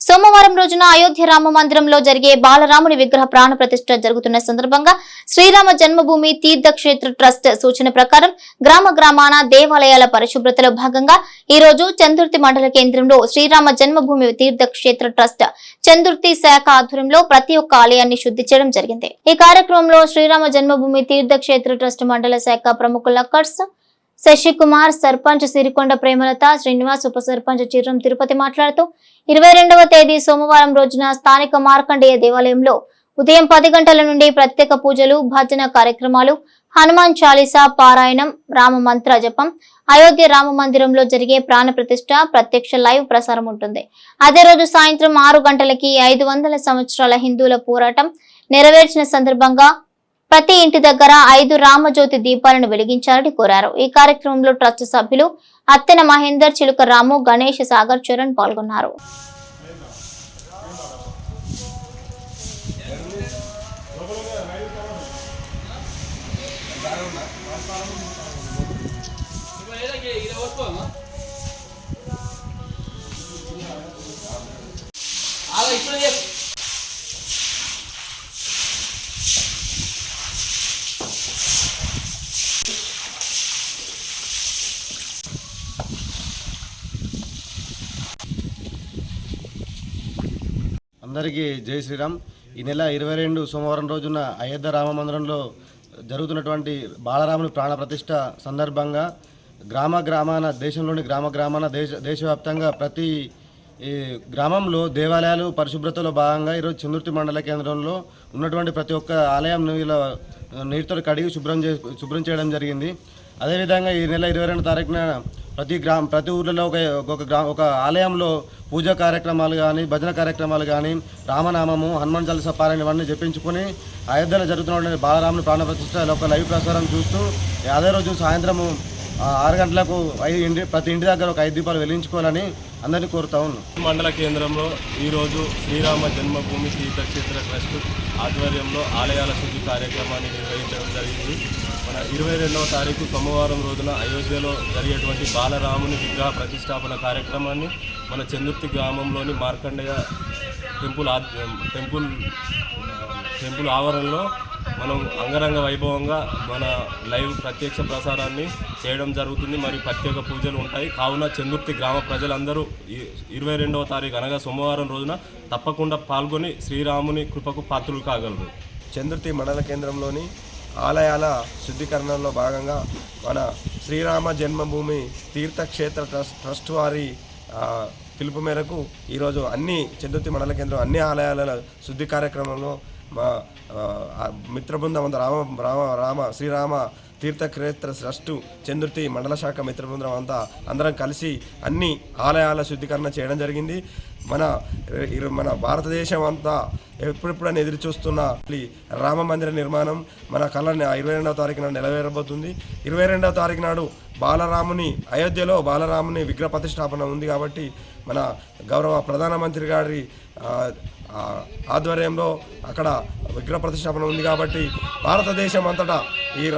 సోమవారం రోజున అయోధ్య రామ మందిరంలో జరిగే బాలరాముని విగ్రహ ప్రాణ ప్రతిష్ఠ జరుగుతున్న సందర్భంగా శ్రీరామ జన్మభూమి తీర్థక్షేత్ర ట్రస్ట్ సూచన ప్రకారం గ్రామ గ్రామాన దేవాలయాల పరిశుభ్రతలో భాగంగా ఈ రోజు చందుర్తి మండల కేంద్రంలో శ్రీరామ జన్మభూమి తీర్థక్షేత్ర ట్రస్ట్ చందుర్తి శాఖ ఆధ్వర్యంలో ప్రతి ఒక్క ఆలయాన్ని శుద్ధి చేయడం జరిగింది. ఈ కార్యక్రమంలో శ్రీరామ జన్మభూమి తీర్థక్షేత్ర ట్రస్ట్ మండల శాఖ ప్రముఖుల కట్స్ శశికుమార్ సర్పంచ్ సిరికొండ ప్రేమలత శ్రీనివాస్ ఉప సర్పంచ్ చిర్రం తిరుపతి మాట్లాడుతూ ఇరవై రెండవ తేదీ సోమవారం రోజున స్థానిక మార్కండేయ దేవాలయంలో ఉదయం పది గంటల నుండి ప్రత్యేక పూజలు భజన కార్యక్రమాలు హనుమాన్ చాలీసా పారాయణం రామ మంత్ర జపం అయోధ్య రామ మందిరంలో జరిగే ప్రాణ ప్రతిష్ట ప్రత్యక్ష లైవ్ ప్రసారం ఉంటుంది. అదే రోజు సాయంత్రం ఆరు గంటలకి ఐదు వందల సంవత్సరాల హిందువుల పోరాటం నెరవేర్చిన సందర్భంగా ప్రతి ఇంటి దగ్గర ఐదు రామజ్యోతి దీపాలను వెలిగించాలని కోరారు. ఈ కార్యక్రమంలో ట్రస్ట్ సభ్యులు అత్తెన మహేందర్ చిలుక రాము గణేష్ సాగర్ చరణ్ పాల్గొన్నారు. ఇప్పుడు అందరికీ జై శ్రీరామ్. ఈ నెల ఇరవై రెండు సోమవారం రోజున అయోధ్య రామ మందిరంలో జరుగుతున్నటువంటి బాలరాముని ప్రాణప్రతిష్ట సందర్భంగా గ్రామ గ్రామాన దేశంలోని గ్రామ గ్రామాన దేశ దేశవ్యాప్తంగా ప్రతి ఈ గ్రామంలో దేవాలయాలు పరిశుభ్రతలో భాగంగా ఈరోజు చంద్రుతి మండల కేంద్రంలో ఉన్నటువంటి ప్రతి ఒక్క ఆలయం ఇలా నీటితో కడిగి శుభ్రం చే శుభ్రం చేయడం జరిగింది. అదేవిధంగా ఈ నెల ఇరవై రెండు తారీఖున ప్రతి గ్రామ ప్రతి ఊర్లలో ఒక ఒక గ్రా ఒక ఆలయంలో పూజా కార్యక్రమాలు కానీ భజన కార్యక్రమాలు కానీ రామనామము హనుమాన్ చాలీసా పారాయణ ఇవన్నీ చెప్పించుకొని అయోధ్యలో జరుగుతున్నటువంటి బాలరాముని ప్రాణ ప్రతిష్ట ఒక లైవ్ ప్రసారం చూస్తూ అదే రోజు సాయంత్రము ఆరు గంటలకు ఐదు ఇంటి ప్రతి ఇంటి దగ్గర ఒక ఐదు దీపాలు వెలిగించుకోవాలని అందరినీ కోరుతా ఉన్నాం. మండల కేంద్రంలో ఈరోజు శ్రీరామ జన్మభూమి తీర్థక్షేత్ర ట్రస్ట్ ఆధ్వర్యంలో ఆలయాల శుద్ధి కార్యక్రమాన్ని నిర్వహించడం జరిగింది. మన ఇరవై రెండవ తారీఖు సోమవారం రోజున అయోధ్యలో జరిగేటువంటి బాలరాముని విగ్రహ ప్రతిష్టాపన కార్యక్రమాన్ని మన చందుర్తి గ్రామంలోని మార్కండేయ టెంపుల్ టెంపుల్ టెంపుల్ ఆవరణలో మనం అంగరంగ వైభవంగా మన లైవ్ ప్రత్యక్ష ప్రసారాన్ని చేయడం జరుగుతుంది. మరియు ప్రత్యేక పూజలు ఉంటాయి. కావున చందుర్తి గ్రామ ప్రజలందరూ ఇరవై రెండవ తారీఖు అనగా సోమవారం రోజున తప్పకుండా పాల్గొని శ్రీరాముని కృపకు పాత్రులు కాగలరు. చందుర్తి మండల కేంద్రంలోని ఆలయాల శుద్ధీకరణలో భాగంగా మన శ్రీరామ జన్మభూమి తీర్థక్షేత్ర ట్రస్ట్ ట్రస్ట్ వారి పిలుపు మేరకు ఈరోజు అన్ని చందుర్తి మండల కేంద్రం అన్ని ఆలయాల శుద్ధి కార్యక్రమంలో మా మిత్రబృందం అంతా రామ రామ రామ శ్రీరామ తీర్థక్షేత్ర ట్రస్టు చంద్రుతి మండల శాఖ మిత్రబృందం అంతా అందరం కలిసి అన్ని ఆలయాల శుద్ధీకరణ చేయడం జరిగింది. మన ఇరు- మన భారతదేశం అంతా ఎప్పుడెప్పుడని ఎదురు చూస్తున్న రామ మందిర నిర్మాణం మన కళ ఇరవై రెండవ తారీఖు నాడు నెరవేరబోతుంది. ఇరవై రెండవ తారీఖు నాడు బాలరాముని అయోధ్యలో బాలరాముని విగ్రహ ప్రతిష్టాపన ఉంది కాబట్టి మన గౌరవ ప్రధానమంత్రి గారి ఆధ్వర్యంలో అక్కడ విగ్రహ ప్రతిష్టాపన ఉంది కాబట్టి భారతదేశం అంతటా ఈ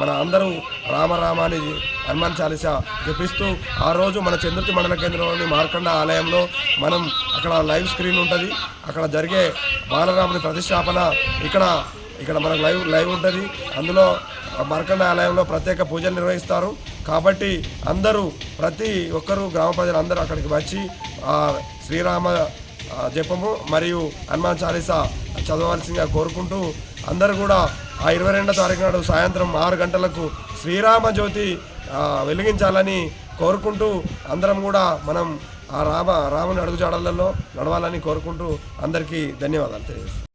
మన అందరూ రామరామ అని హనుమాన్ చాలీసా జపిస్తూ ఆ రోజు మన చంద్రుతి మండల కేంద్రంలోని మార్కండ ఆలయంలో మనం అక్కడ లైవ్ స్క్రీన్ ఉంటుంది. అక్కడ జరిగే బాలరాముని ప్రతిష్టాపన ఇక్కడ ఇక్కడ మనకు లైవ్ లైవ్ ఉంటుంది. అందులో మార్కండ ఆలయంలో ప్రత్యేక పూజలు నిర్వహిస్తారు. కాబట్టి అందరూ ప్రతి ఒక్కరూ గ్రామ ప్రజలు అందరూ అక్కడికి వచ్చి ఆ శ్రీరామ జపము మరియు హనుమాన్ చాలీసా చదవాల్సిందిగా కోరుకుంటూ అందరూ కూడా ఆ ఇరవై రెండో తారీఖు నాడు సాయంత్రం ఆరు గంటలకు శ్రీరామ జ్యోతి వెలిగించాలని కోరుకుంటూ అందరం కూడా మనం ఆ రామ రాముని అడుగుజాడలలో నడవాలని కోరుకుంటూ అందరికీ ధన్యవాదాలు తెలియజేస్తాం